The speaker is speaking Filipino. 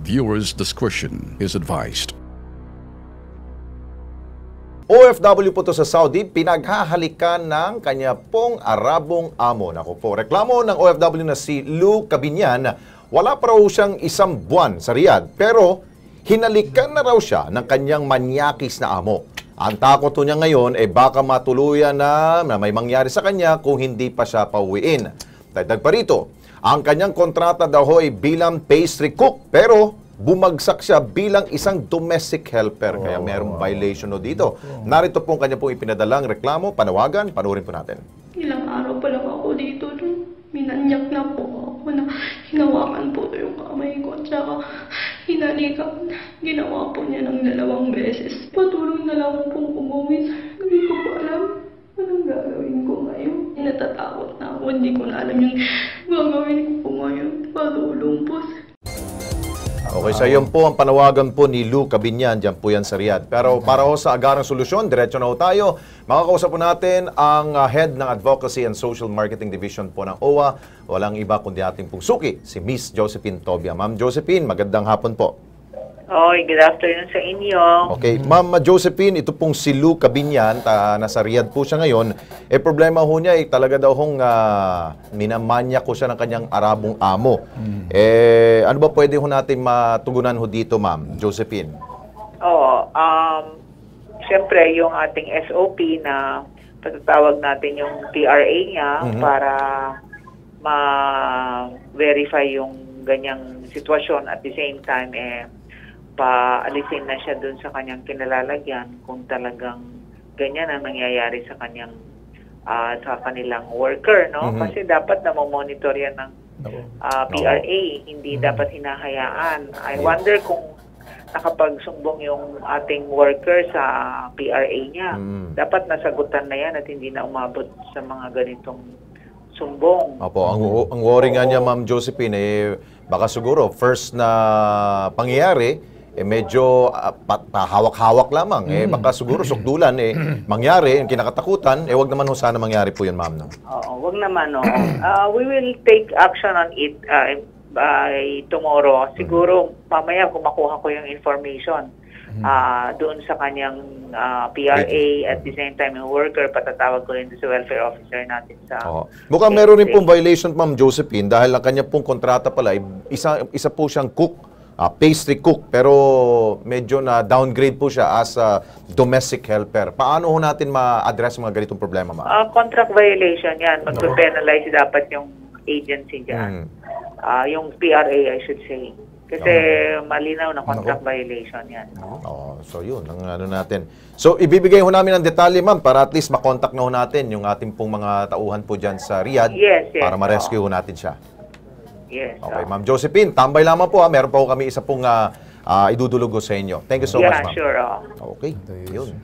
Viewers' discretion is advised. OFW po to sa Saudi, pinaghahalikan ng kanya pong Arabong amo. Naku po, reklamo ng OFW na si Lou Cabinyan, wala pa raw siyang isang buwan sa Riyadh, pero hinalikan na raw siya ng kanyang manyakis na amo. Ang takot niya ngayon ay baka matuluyan na, na may mangyari sa kanya kung hindi pa siya pauwiin. Dagdag pa rito, ang kanyang kontrata daw ho ay bilang pastry cook, pero bumagsak siya bilang isang domestic helper. Kaya merong violation no dito. Narito pong kanya pong ipinadalang reklamo, panawagan, panurin po natin. Ilang araw pa lang ako dito nung minanyak na po ako na hinawakan po yung kamay ko at saka hinalikan. Ginawa po niya ng dalawang beses. Patulong na lang pong umuwi. Po. Okay, so yun po ang panawagan po ni Lou Cabinyan, dyan po yan sa Riyadh. Pero para ho sa agarang solusyon, diretso na ho tayo. Makakausap po natin ang uh, head ng Advocacy and Social Marketing Division po ng OWA. Walang iba kundi ating pong suki, si Miss Josephine Tobia. Ma'am Josephine, magandang hapon po. Oy, good afternoon sa inyo. Okay, Ma'am Josephine, ito pong si Lou Cabinyan, ta, nasa Riyadh po siya ngayon. Eh, problema ho niya, eh, talaga daw hong uh, minamanya ko siya ng kanyang Arabong amo. Eh, ano ba pwede ho natin matugunan ho dito, Ma'am Josephine? Oo, um, siyempre yung ating SOP na patatawag natin yung PRA niya Mhm. para ma-verify yung ganyang sitwasyon at the same time eh paalisin na siya dun sa kanyang kinalalagyan kung talagang ganyan ang nangyayari sa kanyang ah, sa kanilang worker no? Mhm. kasi dapat na monitor yan ng ah, PRA hindi dapat hinahayaan. I wonder kung nakapagsumbong yung ating worker sa PRA niya. Mm. dapat nasagutan na yan at hindi na umabot sa mga ganitong sumbong. Opo, ang, ang worry nga niya, Ma'am Josephine, eh, baka siguro, first na pangyayari, eh medyo pa- pahawak-hawak lamang. Eh, baka siguro sukdulan, eh, mangyari, yung kinakatakutan, eh, wag naman ho sana mangyari po yun, Ma'am. No? Oo, wag naman oo. Ah, we will take action on it ah, by tomorrow. Siguro mamaya kung makuha ko yung information ah doon sa kanyang ah, PRA at the same time yung worker patatawag ko rin sa welfare officer natin sa Oo. Mukhang meron rin pong violation, Ma'am Josephine, dahil ang kanya pong kontrata pala, eh, isa, isa po siyang cook, ah, pastry cook, pero medyo na downgrade po siya as a domestic helper. Paano ho natin ma-address mga ganitong problema, Ma'am? Ah, contract violation yan. Magpe-penalize dapat yung agency dyan. Mm. Ah, yung PRA I should say. Kasi malinaw na contract violation yan. Oo, so yun, ang ano natin. So, ibibigay ho namin ng detalye, ma'am, para at least makontak na ho natin yung ating pong mga tauhan po dyan sa Riyadh Yes, yes. para ma-rescue ho natin siya. Yes. Okay, ma'am Josephine, tambay lamang po ha. Meron pa ho kami isa pong uh, idudulog ho sa inyo. Thank you so yeah, much, ma'am. sure. oh. Okay, yun.